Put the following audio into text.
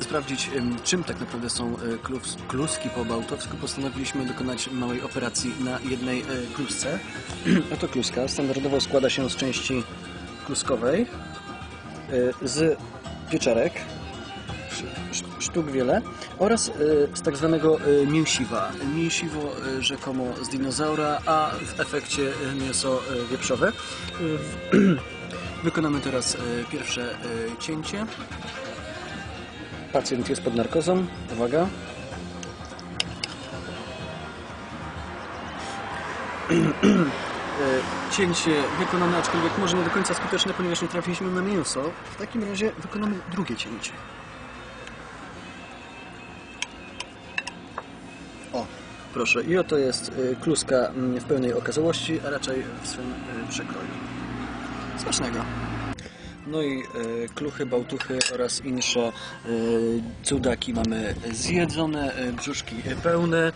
sprawdzić, czym tak naprawdę są e, klus, kluski po bałtowsku, postanowiliśmy dokonać małej operacji na jednej e, klusce. Oto kluska standardowo składa się z części kluskowej, e, z pieczarek, sz- sz- sztuk wiele, oraz z tak zwanego mięsiwa. Mięsiwo rzekomo z dinozaura, a w efekcie mięso wieprzowe. Wykonamy teraz pierwsze cięcie. Pacjent jest pod narkozą. Uwaga. Cięcie wykonane, aczkolwiek może nie do końca skuteczne, ponieważ nie trafiliśmy na mięso. W takim razie wykonamy drugie cięcie. O, proszę. I oto jest e, kluska mm, w pełnej okazałości, a raczej w swym e, przekroju. Smacznego. No i e, kluchy, bałtuchy oraz insze e, cudaki mamy zjedzone, e, brzuszki pełne.